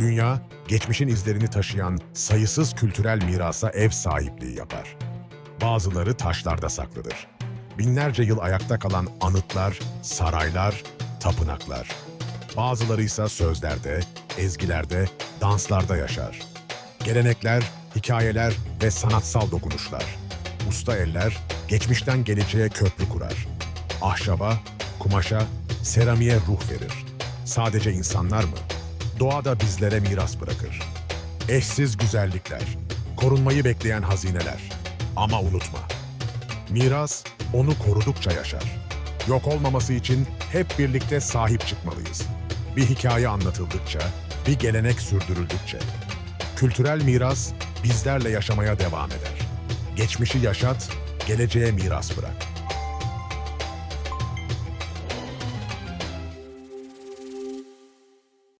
Dünya, geçmişin izlerini taşıyan sayısız kültürel mirasa ev sahipliği yapar. Bazıları taşlarda saklıdır. Binlerce yıl ayakta kalan anıtlar, saraylar, tapınaklar. Bazıları ise sözlerde, ezgilerde, danslarda yaşar. Gelenekler, hikayeler ve sanatsal dokunuşlar. Usta eller, geçmişten geleceğe köprü kurar. Ahşaba, kumaşa, seramiğe ruh verir. Sadece insanlar mı? Doğa da bizlere miras bırakır. Eşsiz güzellikler, korunmayı bekleyen hazineler. Ama unutma, miras onu korudukça yaşar. Yok olmaması için hep birlikte sahip çıkmalıyız. Bir hikaye anlatıldıkça, bir gelenek sürdürüldükçe. Kültürel miras bizlerle yaşamaya devam eder. Geçmişi yaşat, geleceğe miras bırak.